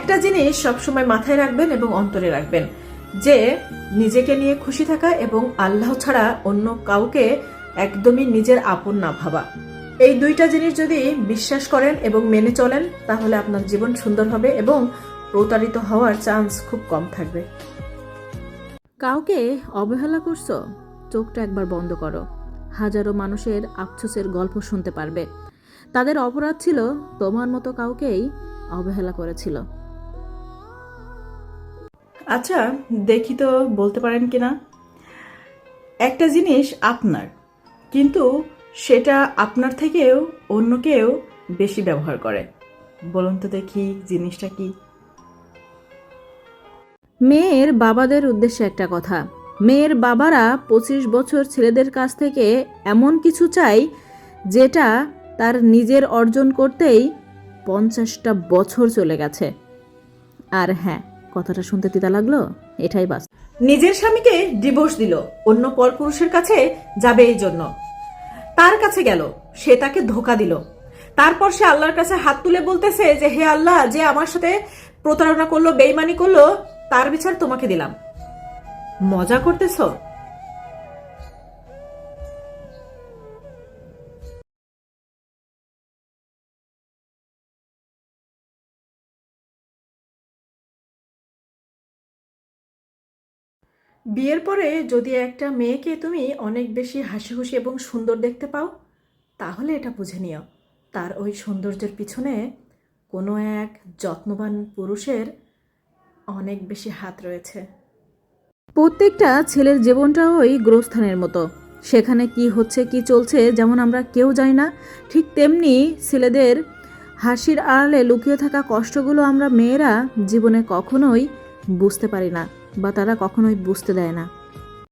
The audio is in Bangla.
একটা জিনিস সবসময় মাথায় রাখবেন এবং অন্তরে রাখবেন, যে নিজেকে নিয়ে খুশি থাকা এবং আল্লাহ ছাড়া অন্য কাউকে একদমই নিজের আপন না ভাবা। এই দুইটা জিনিস যদি বিশ্বাস করেন এবং মেনে চলেন, তাহলে আপনার জীবন সুন্দর হবে এবং প্রতারিত হওয়ার চান্স খুব কম থাকবে। কাউকে অবহেলা করছ? চোখটা একবার বন্ধ করো। হাজারো মানুষের আফসোসের গল্প শুনতে পারবে। তাদের অপরাধ ছিল তোমার মতো কাউকেই অবহেলা করেছিল। আচ্ছা দেখি তো বলতে পারেন কিনা। একটা জিনিস আপনার, কিন্তু সেটা আপনার থেকেও অন্য কেউ বেশি ব্যবহার করে। বলুন তো দেখি জিনিসটা কি। মেয়ের বাবাদের উদ্দেশ্যে একটা কথা। মেয়ের বাবারা পঁচিশ বছর ছেলেদের কাছ থেকে এমন কিছু চাই, যেটা তার নিজের অর্জন করতেই পঞ্চাশটা বছর চলে গেছে। আর হ্যাঁ কথাটা শুনতে তিতা লাগল? এটাই বাস নিজের স্বামীকে ডিভোর্স দিল, অন্য পরপুরুষের কাছে যাবে এই জন্য। তার কাছে গেল, সে তাকে ধোকা দিল। তারপর সে আল্লাহর কাছে হাত তুলে বলতেছে যে, হে আল্লাহ, যে আমার সাথে প্রতারণা করল, বেইমানি করল, তার বিচার তোমাকে দিলাম। মজা করতেছো? বিয়ের পরে যদি একটা মেয়েকে তুমি অনেক বেশি হাসি খুশি এবং সুন্দর দেখতে পাও, তাহলে এটা বুঝে নিও। তার ওই সৌন্দর্যের পিছনে কোনো এক যত্নবান পুরুষের অনেক বেশি হাত রয়েছে। প্রত্যেকটা ছেলের জীবনটা ওই গ্রস্থানের মতো। সেখানে কি হচ্ছে, কি চলছে যেমন আমরা কেউ জানি না, ঠিক তেমনি ছেলেদের হাসির আড়ালে লুকিয়ে থাকা কষ্টগুলো আমরা মেয়েরা জীবনে কখনোই বুঝতে পারি না। বা তারা কখনোই বুঝতে দেয় না।